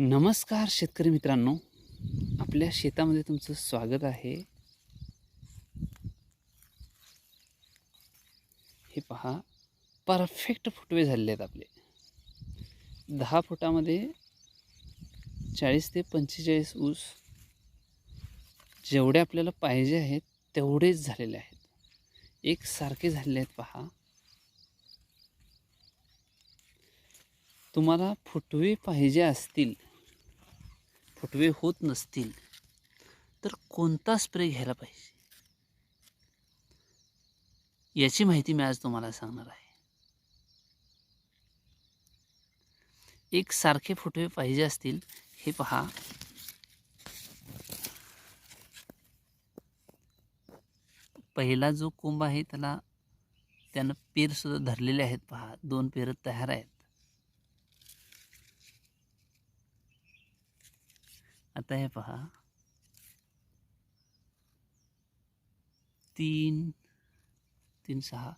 नमस्कार शेतकरी मित्रांनो. आपल्या शेतामध्ये तुमचं स्वागत आहे. हे पहा परफेक्ट फुटवे झालेले आहेत आपले. दहा फुटामध्ये चाळीस ते पंचेचाळीस ऊस जेवढे आपल्याला पाहिजे आहेत तेवढेच झालेले आहेत. एक सारखे झालेले आहेत पहा. तुम्हाला फुटवे पाहिजे असतील फुटवे होत नसतील तर कोणता स्प्रे घ्यायला पाहिजे? याची माहिती मी आज तुम्हाला सांगणार आहे. एक सारखे फुटवे पाहिजे असतील हे पहा. पहिला जो कोंब आहे त्याला त्यानं पेरसुद्धा धरलेले आहेत पहा. दोन पेरं तयार आहेत. आता हे पहा. तीन तीन सहा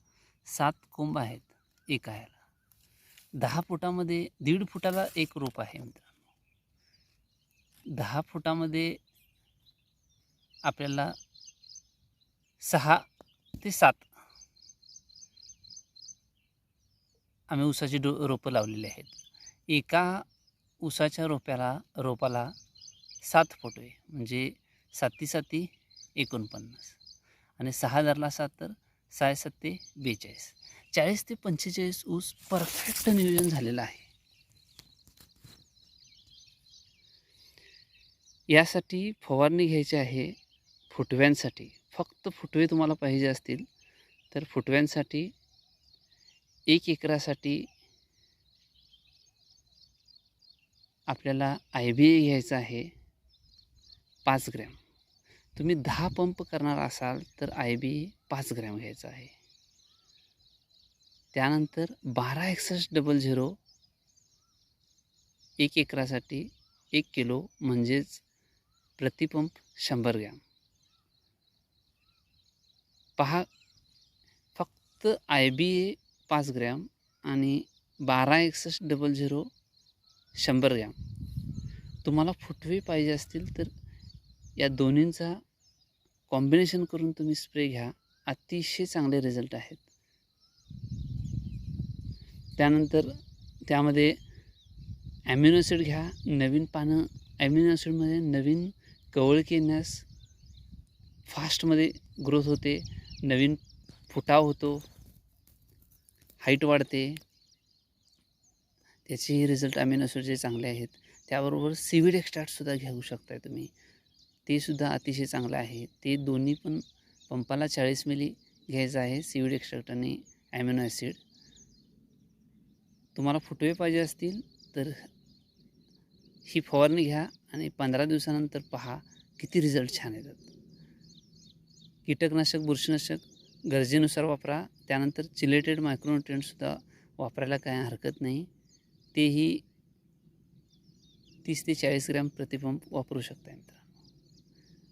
सात कोंब आहेत एका ह्याला दहा फुटामध्ये दीड फुटाला एक रोप आहे मित्रांनो. दहा फुटामध्ये आपल्याला सहा ते सात आम्ही ऊसाची डो रोपं लावलेली आहेत. एका ऊसाच्या रोप्याला रोपाला सात फुटवे म्हणजे साती साती एकोणपन्नास. आणि सहा धरला सात तर सहा सत्ते बेचाळीस. चाळीस ते पंचेचाळीस ऊस परफेक्ट नियोजन झालेलं आहे. यासाठी फवारणी घ्यायची आहे फुटव्यांसाठी. फक्त फुटवे तुम्हाला पाहिजे असतील तर फुटव्यांसाठी एक एकरासाठी आपल्याला आय बी ए घ्यायचं आहे. पाच ग्रॅम. तुम्ही दहा पंप करणार असाल तर आय बी पाच ग्रॅम घ्यायचा आहे. त्यानंतर बारा एकसष्ट डबल झिरो एक एकरासाठी एक किलो म्हणजेच प्रतिपंप शंभर ग्रॅम. पहा फक्त आय बी ए पाच ग्रॅम आणि बारा एकसष्ट डबल झिरो शंभर ग्रॅम. तुम्हाला फुटवे पाहिजे असतील तर या दोन्हींचा कॉम्बिनेशन करून तुम्ही स्प्रे घ्या. अतिशय चांगले रिझल्ट आहेत. त्यानंतर त्यामध्ये ॲम्युनोसिड घ्या. नवीन पानं ॲम्युनोसिडमध्ये नवीन कवळकी येण्यास फास्टमध्ये ग्रोथ होते. नवीन फुटाव होतो. हाईट वाढते. त्याचेही रिझल्ट ॲम्युनोसिडचे चांगले आहेत. त्याबरोबर सीविड एक्स्ट्रॅक्टसुद्धा घेऊ शकताय तुम्ही. तेसुद्धा अतिशय चांगलं आहे. ते दोन्ही पण पंपाला चाळीस मिली घ्यायचं आहे सिविड एक्स्ट्रॅक्ट आणि ॲम्युनो ॲसिड. तुम्हाला फुटवे पाहिजे असतील तर ही फवारणी घ्या आणि पंधरा दिवसानंतर पहा किती रिझल्ट छान येतात. कीटकनाशक बुरशीनाशक गरजेनुसार वापरा. त्यानंतर चिलेटेड मायक्रोन्युट्रियंटसुद्धा वापरायला काय हरकत नाही. तेही तीस ते चाळीस ग्रॅम प्रतिपंप वापरू शकता यंत्र.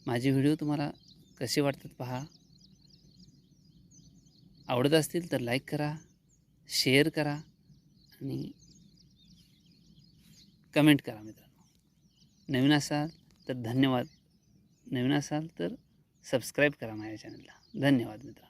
माझे व्हिडिओ तुम्हाला कसे वाटतात पहा. आवडत असतील तर लाईक करा शेअर करा आणि कमेंट करा मित्रांनो. नवीन असाल तर धन्यवाद. नवीन असाल तर सबस्क्राईब करा माझ्या चॅनलला धन्यवाद मित्रांनो.